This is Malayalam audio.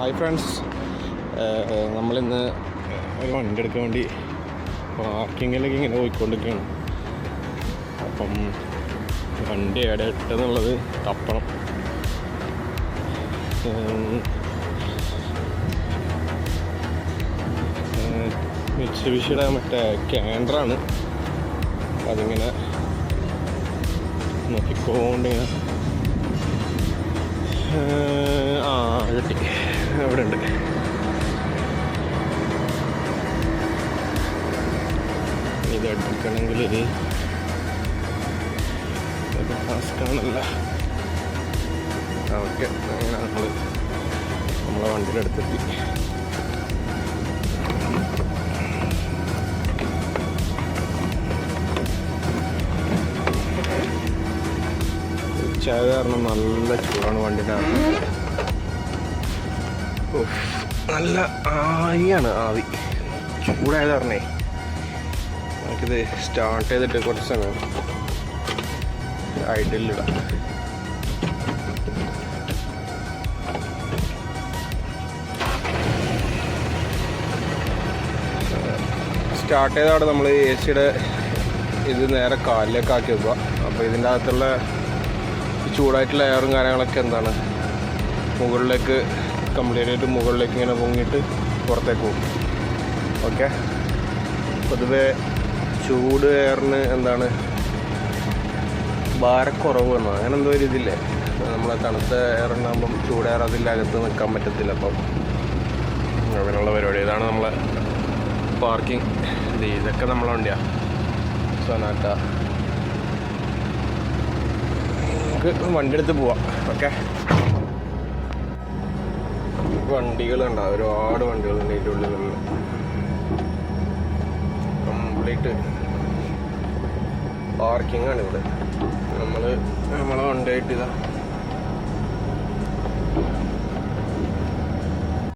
ഹായ് ഫ്രണ്ട്സ് നമ്മളിന്ന് ഒരു വണ്ടി എടുക്കാൻ വേണ്ടി പാർക്കിങ്ങിലേക്ക് ഇങ്ങനെ പോയിക്കൊണ്ടിരിക്കുകയാണ്. അപ്പം വണ്ടി എവിടെ ഇട്ടെന്നുള്ളത് തപ്പണം. മിക്സിയുടെ മറ്റേ ക്യാൻഡറാണ്. അതിങ്ങനെ നോക്കിക്കോണ്ടിങ്ങനെ ഇവിടെ ഉണ്ട് ഇത് എടുക്കണമെങ്കിൽ ടാസ്ക് ആണല്ല. ഓക്കെ അങ്ങനെ നമ്മൾ നമ്മളെ വണ്ടിയുടെ അടുത്തെത്തി ഉച്ചായ കാരണം നല്ല ചൂടാണ് വണ്ടിന്റെ നല്ല ആവിയാണ് ആവി. ചൂടായത് പറഞ്ഞേ നമുക്കിത് സ്റ്റാർട്ട് ചെയ്തിട്ട് കുറച്ച് സമയം ഐഡിയലിടാം സ്റ്റാർട്ട് ചെയ്താണ് നമ്മൾ എ സിയുടെ ഇത് നേരെ കാലിലേക്ക് ആക്കി വെക്കുക. അപ്പോൾ ഇതിന്റെ അകത്തുള്ള ഈ ചൂടായിട്ടുള്ള എയറും കാര്യങ്ങളൊക്കെ എന്താണ്? മുകളിലേക്ക് കംപ്ലീറ്റ് ആയിട്ട് മുകളിലേക്ക് ഇങ്ങനെ പൊങ്ങിയിട്ട് പുറത്തേക്ക് പോകും. ഓക്കെ? പൊതുവെ ചൂട് എയറിന് എന്താണ്? ഭാരക്കുറവ് എന്നോ അങ്ങനെ എന്തോ ഒരു ഇതില്ലേ? നമ്മളെ തണുത്ത എയർ ഉണ്ടാകുമ്പം ചൂട് എയർ അതിന്റെ അകത്ത് നിൽക്കാൻ പറ്റത്തില്ല അപ്പം. അങ്ങനെയുള്ള പരിപാടി. ഇതാണ് നമ്മളെ പാർക്കിംഗ് ഇത് ഇതൊക്കെ നമ്മളെ വണ്ടിയാണ് സൊനാറ്റ നമുക്ക് വണ്ടി എടുത്ത് പോവാം. ഓക്കെ? വണ്ടികളുണ്ടാവും ഒരുപാട് വണ്ടികളുണ്ട് ഇതിന്റെ ഉള്ളിലുള്ള കംപ്ലീറ്റ് പാർക്കിംഗ് ആണ് ഇവിടെ. നമ്മൾ നമ്മളെ വണ്ടിയായിട്ട് ഇതാ.